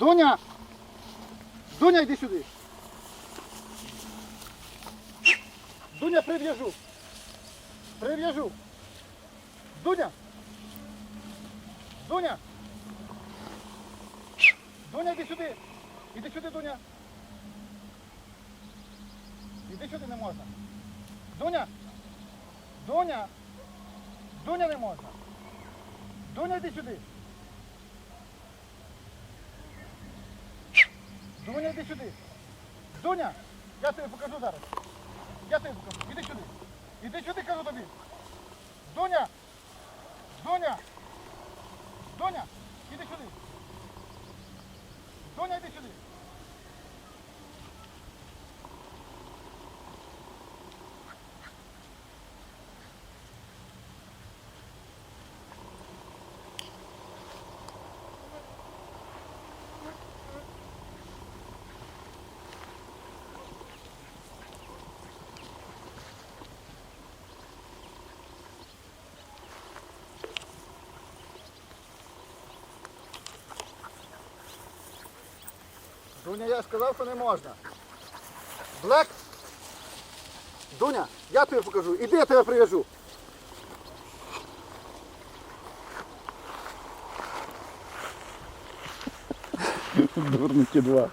Дуня! Дуня, йди сюди. Дуня, прив'яжу. Прив'яжу. Дуня. Дуня. Дуня, йди сюди. Іди сюди, Дуня. Іди сюди не можна. Дуня. Дуня. Дуня не можна. Дуня, йди сюди. Дуня, йди сюди. Дуня, я тобі покажу зараз. Я тобі покажу. Іди сюди. Іди сюди, кажу тобі. Дуня. Дуня іди сюди. Дуня, іди сюди. Дуня, я сказав, що не можна. Блек. Дуня, я тобі покажу. Іди, я тебе прив'яжу. Дурники два.